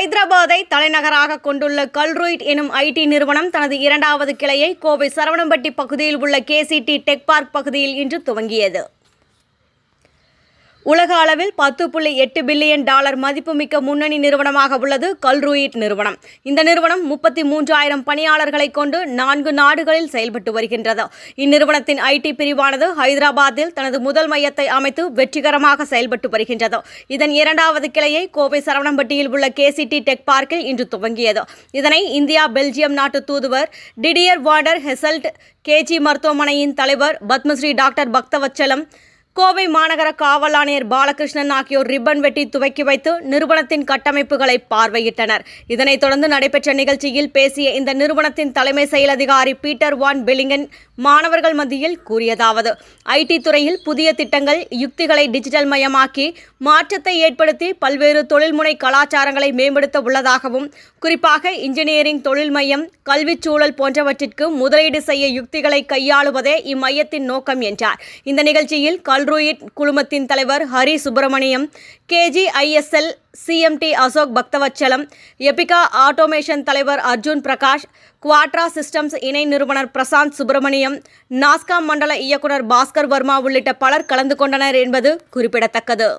ஹைதராபாத்தை தலைநகராக கொண்டுள்ள கல்ரூயிட் எனும் ஐடி நிறுவனம் தனது இரண்டாவது கிளையை கோவை சரவணம்பட்டி பகுதியில் உள்ள கேசிடி டெக் பார்க் பகுதியில் இன்று துவங்கியது. உலக அளவில் பத்து புள்ளி எட்டு பில்லியன் டாலர் மதிப்புமிக்க முன்னணி நிறுவனமாக உள்ளது கல்ரூயிட் நிறுவனம். இந்த நிறுவனம் முப்பத்தி மூன்றாயிரம் பணியாளர்களை கொண்டு நான்கு நாடுகளில் செயல்பட்டு வருகின்றது. இந்நிறுவனத்தின் ஐடி பிரிவானது ஹைதராபாத்தில் தனது முதல் மையத்தை அமைத்து வெற்றிகரமாக செயல்பட்டு வருகின்றது. இதன் இரண்டாவது கிளையை கோவை சரவணம்பட்டியில் உள்ள கேசிடி டெக் பார்க்கில் இன்று துவங்கியது. இதனை இந்தியா பெல்ஜியம் நாட்டு தூதுவர் டிடியர் வார்டர் ஹெசல்ட் கேஜி மருத்துவமனையின் தலைவர் பத்மஸ்ரீ டாக்டர் பக்தவச்சலம் கோவை மாநகர காவல் ஆணையர் பாலகிருஷ்ணன் ஆகியோர் ரிப்பன் வெட்டி துவக்கி வைத்து நிறுவனத்தின் கட்டமைப்புகளை பார்வையிட்டனர். இதனைத் தொடர்ந்து நடைபெற்ற நிகழ்ச்சியில் பேசிய இந்த நிறுவனத்தின் தலைமை செயல் அதிகாரி பீட்டர் வான் பெலிங்கன் மாணவர்கள் மத்தியில் கூறியதாவது ஐடி துறையில் புதிய திட்டங்கள் யுக்திகளை டிஜிட்டல் மயமாக்கி மாற்றத்தை ஏற்படுத்தி பல்வேறு தொழில்முனை கலாச்சாரங்களை மேம்படுத்த உள்ளதாகவும் குறிப்பாக இன்ஜினியரிங் தொழில் மையம் கல்விச் சூழல் போன்றவற்றிற்கு முதலீடு செய்ய யுக்திகளை கையாளுவதே இம்மையத்தின் நோக்கம் என்றார். இந்த நிகழ்ச்சியில் ஆல்ரூயிட் குழுமத்தின் தலைவர் Hari Subramaniam KGISL CMD Ashok Bhakthavatsalam Epica automation தலைவர் அர்ஜுன் பிரகாஷ் குவாட்ரா சிஸ்டம்ஸ் இணை நிறுவனர் பிரசாந்த் சுப்பிரமணியம் நாஸ்காம் மண்டல இயக்குனர் பாஸ்கர் வர்மா உள்ளிட்ட பலர் கலந்து கொண்டனர் என்பது குறிப்பிடத்தக்கது.